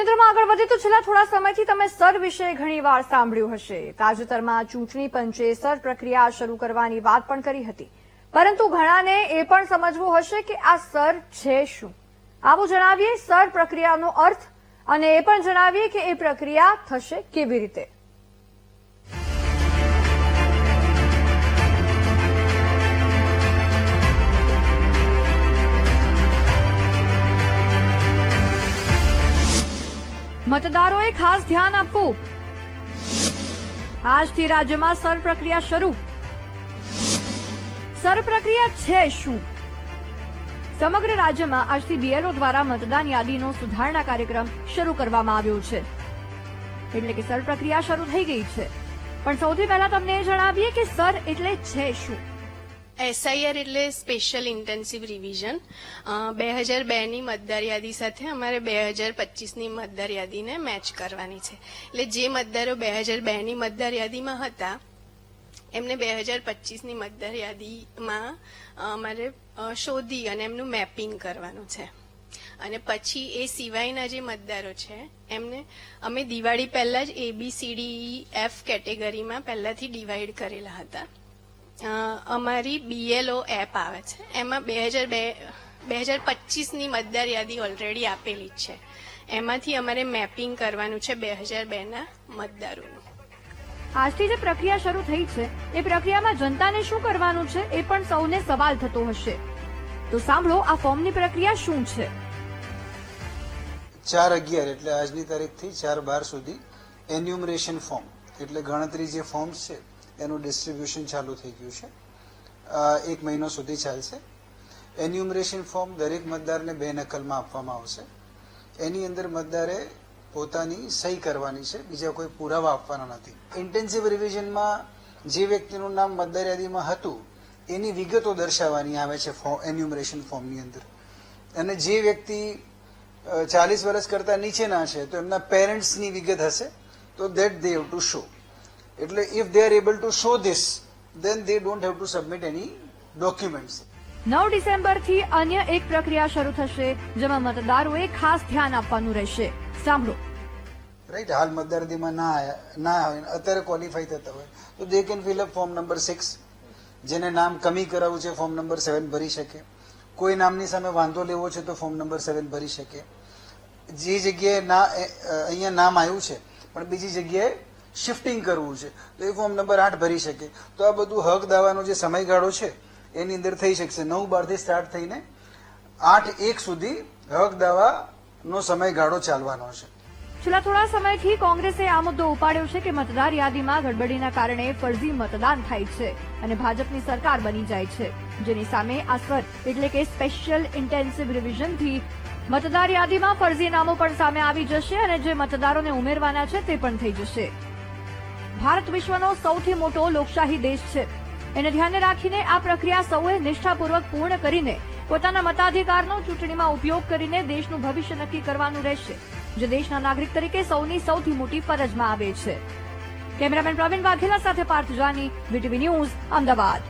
વિનોદ્રમાં આગળ વધે તો છેલ્લા થોડા સમયથી તમે સર વિશે ઘણીવાર સાંભળ્યું હશે. તાજેતરમાં ચૂંટણી પંચે સર પ્રક્રિયા શરૂ કરવાની વાત પણ કરી હતી. પરંતુ ઘણાને એ પણ સમજવું હશે કે આ સર છે શું. આવું જણાવીએ સર પ્રક્રિયાનો અર્થ અને એ પણ જણાવીએ કે એ પ્રક્રિયા થશે કેવી રીતે. મતદારોએ ખાસ ધ્યાન આપવું. આજથી રાજ્યમાં સર પ્રક્રિયા શરૂ. સર પ્રક્રિયા છે શું? સમગ્ર રાજ્યમાં આજથી બીએલઓ દ્વારા મતદાન યાદીનો સુધારણા કાર્યક્રમ શરૂ કરવામાં આવ્યો છે. એટલે કે સર પ્રક્રિયા શરૂ થઈ ગઈ છે. પણ સૌથી પહેલા તમને એ જણાવીએ કે સર એટલે છે શું? એસઆઈઆર એટલે સ્પેશિયલ ઇન્ટેન્સિવ રિવિઝન બે હજાર બેની મતદાર યાદી સાથે અમારે બે હજાર પચીસની મતદાર યાદીને મેચ કરવાની છે. એટલે જે મતદારો બે હજાર બેની મતદાર યાદીમાં હતા, એમને બે હજાર પચીસની મતદાર યાદીમાં અમારે શોધી અને એમનું મેપિંગ કરવાનું છે. અને પછી એ સિવાયના જે મતદારો છે, એમને અમે દિવાળી પહેલા જ A B C D F કેટેગરીમાં પહેલાથી ડિવાઈડ કરેલા હતા. અમારી બીએલઓ એપ આવે છે. એમાં બે હજાર બે બે હજાર પચીસની મતદાર યાદી ઓલરેડી આપેલી જ છે. એમાંથી અમારે મેપિંગ કરવાનું છે બે હજાર બેના મતદારોનું. આજથી જે પ્રક્રિયા શરૂ થઈ છે એ પ્રક્રિયામાં જનતાને શું કરવાનું છે એ પણ સૌને સવાલ થતો હશે. તો સાંભળો આ ફોર્મની પ્રક્રિયા શું છે? ચાર અગિયાર એટલે આજની તારીખથી ચાર બાર સુધી એન્યુમરેશન ફોર્મ એટલે ગણતરી જે ફોર્મ્સ છે એનું ડિસ્ટ્રીબ્યુશન ચાલુ થઈ ગયું છે. એક મહિનો સુધી ચાલશે. એન્યુમરેશન ફોર્મ દરેક મતદારને બે નકલમાં આપવામાં આવશે. એની અંદર મતદારે પોતાની સહી કરવાની છે. બીજા કોઈ પુરાવા આપવાના નથી. ઇન્ટેન્સિવ રિવિઝનમાં જે વ્યક્તિનું નામ મતદાર યાદીમાં હતું, એની વિગતો દર્શાવવાની આવે છે એન્યુમરેશન ફોર્મની અંદર. અને જે વ્યક્તિ ચાલીસ વર્ષ કરતાં નીચેના છે, તો એમના પેરેન્ટ્સની વિગત હશે, તો દેટ દે ટુ શો એટલે if they are able to show this then they don't have to submit any documents નવ ડિસેમ્બરથી અન્ય એક પ્રક્રિયા શરૂ થશે જેમાં મતદારોએ ખાસ ધ્યાન આપવાનું રહેશે. સાંભળો. રાઈટ હાલ મતદારદીમાં ના ના હોય અત્યારે ક્વોલિફાય થતા હોય. તો they can fill up form number six જેને નામ કમી કરાવવું છે ફોર્મ નંબર સેવન ભરી શકે. કોઈ નામની સામે વાંધો લેવો છે તો ફોર્મ નંબર સેવન ભરી શકે. જે જગ્યાએ ના અહીંયા નામ આવ્યું છે પણ બીજી જગ્યાએ શિફ્ટિંગ કરવું છે. તો એ ફોર્મ નંબર આઠ ભરી શકે. તો આ બધું હક દાવાનો જે સમયગાળો છે, એની અંદર થઈ શકશે. નવ બારથી સ્ટાર્ટ થઈને આઠ એક સુધી હક દાવાનો સમયગાળો ચાલવાનો છે. છેલ્લા થોડા સમયથી કોંગ્રેસે આ મુદ્દો ઉપાડ્યો છે કે મતદાર યાદીમાં ગડબડીના કારણે ફરજી મતદાન થાય છે અને ભાજપની સરકાર બની જાય છે. જેની સામે આ સ્વર એટલે કે સ્પેશિયલ ઇન્ટેન્સિવ રિવિઝનથી મતદાર યાદીમાં ફરજી નામો પણ સામે આવી જશે અને જે મતદારોને ઉમેરવાના છે તે પણ થઈ જશે. ભારત વિશ્વનો સૌથી મોટો લોકશાહી દેશ છે. એને ધ્યાને રાખીને આ પ્રક્રિયા સૌએ નિષ્ઠાપૂર્વક પૂર્ણ કરીને પોતાના મતાધિકારનો ચૂંટણીમાં ઉપયોગ કરીને દેશનું ભવિષ્ય નક્કી કરવાનું રહેશે, જે દેશના નાગરિક તરીકે સૌની સૌથી મોટી ફરજમાં આવે છે. કેમેરામેન પ્રવીણ વાઘેલા સાથે પાર્થ જાની, વીટીવી ન્યૂઝ, અમદાવાદ.